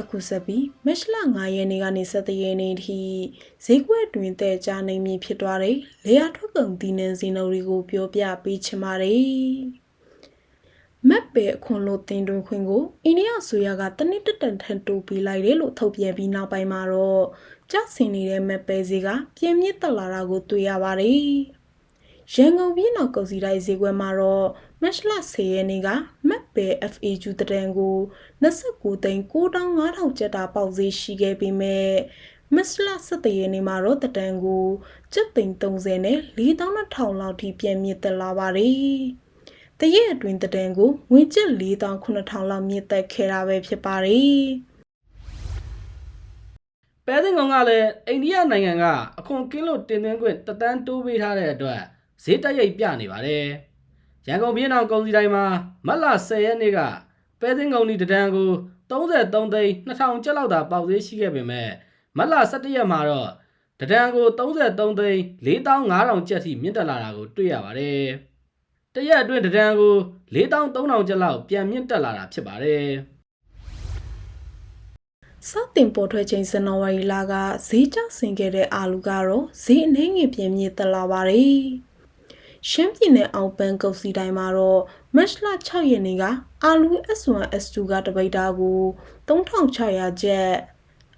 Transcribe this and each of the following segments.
အခုဆက်ပြီးမက်ရှလ9ရက်နေ့ကနေ17ရက်နေ့ထိဈေးကွက်တွင်တဲ့ကြားနေမည်ဖြစ်သွားတဲ့လေယာထွက်ကုန်ဒီနန်စီနိုတွေကိုပြောပြပေးချင်ပါတယ်မက်ပဲအခွန်လို့တင်တွင်ခွင်ကိုအိန္ဒိယဆိုရကတနစ်တက်တန်ထန်တိုးပေးလိုက်တယ်လို့ထုတ်ပြန်ပြီးနောက်ပိုင်းမှာတော့ကျဆင်နေတဲ့မက်ပဲစီကပြင်းမြင့်တက်လာတာကိုတွေ့ရပါတယ်ရန်ကုန်ပြည်နောက်ကုစီတိုင်းဈေးကွက်မှာတော့မက်လ10ရက်နေ့ကမက် ပဲ FAQ တဒန်ကို29သိန်း9500ကျပ်တာပေါက်ဈေးရှိခဲ့ပေမဲ့မက်လ17ရက်နေ့မှာတော့တဒန်ကိုကျပ်သိန်း30နဲ့4200လောက်ထိပြန်မြင့်တက်လာပါတယ်။တရက်အတွင်းတဒန်ကိုငွေကျပ်4800လောက်မြင့်တက်ခဲ့တာပဲဖြစ်ပါတယ်ပဲသိန်းကောင်ကလည်းအိန္ဒိယနိုင်ငံကအခွန်ကင်းလို့တင်သွင်းခွင့်တသန်းတိုးပေးထားတဲ့အတွက်ဈေးတက်ရိပ်ပြနေပါတယ်။ ရန်ကုန်ပြည်တော်ကုန်စည်တိုင်းမှာမတ်လ10ရက်နေ့ကပဲသိန်းကောင်ဒီတဒန်းကို33သိန်း2000ကျပ်လောက်သာပေါက်ဈေးရှိခဲ့ပေမဲ့မတ်လ17ရက်မှာတော့တဒန်းကို33သိန်း4500ကျပ်ထိမြင့်တက်လာတာကိုတွေ့ရပါတယ်။တရက်အတွင်းတဒန်းကို4300ကျပ်လောက်ပြန်မြင့်တက်လာတာဖြစ်ပါတယ်။။စတင်ပေါ်ထွက်ချိန်ဇန်နဝါရီလကဈေးကျဆင်းခဲ့တဲ့အာလူကတော့ဈေးအနှဲငယ်ပြင်းမြင့်တက်လာပါတယ်။ ရှမ်းပြည်နယ်အောင်ပန်းကုတ်စီတိုင်းမှာတော့မတ်လ6ရက်နေ့ကအာလူ S1 S2 ကတပိတ်တာကို3600ကျပ်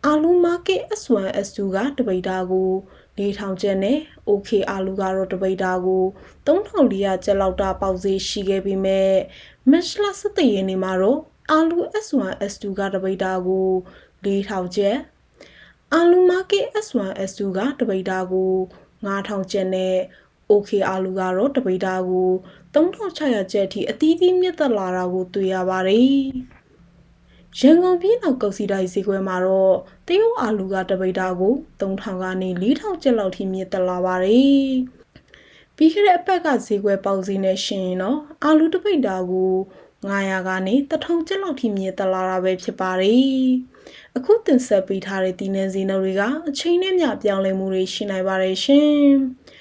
အာလူမာကက် S1 S2 ကတပိတ်တာကို4000ကျပ်နဲ့ OK အာလူကတော့တပိတ်တာကို3400ကျပ်လောက်တာပေါက်ဈေးရှိခဲ့ပြီးမဲ့မတ်လ17ရက်နေ့မှာတော့အာလူ S1 S2 ကတပိတ်တာကို4000ကျပ်အာလူမာကက် S1 S2 ကတပိတ်တာကို9000ကျပ်နဲ့ OK အာလူကတော့တပိတ်တာကို3600ကျပ်အထိအသီးသီးမြင့်တက်လာတာကိုတွေ့ရပါတယ်။ရန်ကုန်ပြည်နောက်ကုတ်စီတိုင်းဈေးကွက်မှာတော့တရုတ်အာလူကတပိတ်တာကို3000ကနေ4000ကျပ်လောက်ထိမြင့်တက်လာပါတယ်။ပြီးခဲ့တဲ့အပတ်ကဈေးကွက်ပေါက်ဈေးနဲ့ရှင်ရင်တော့အာလူတပိတ်တာကို900ကနေ1000ကျပ်လောက်ထိမြင့်တက်လာတာပဲဖြစ်ပါတယ်။အခုတင်ဆက်ပေးထားတဲ့ဒီနေ့ဈေးနှုန်းတွေကအချိန်နဲ့မျှပြောင်းလဲမှုတွေရှိနိုင်ပါတယ်ရှင်။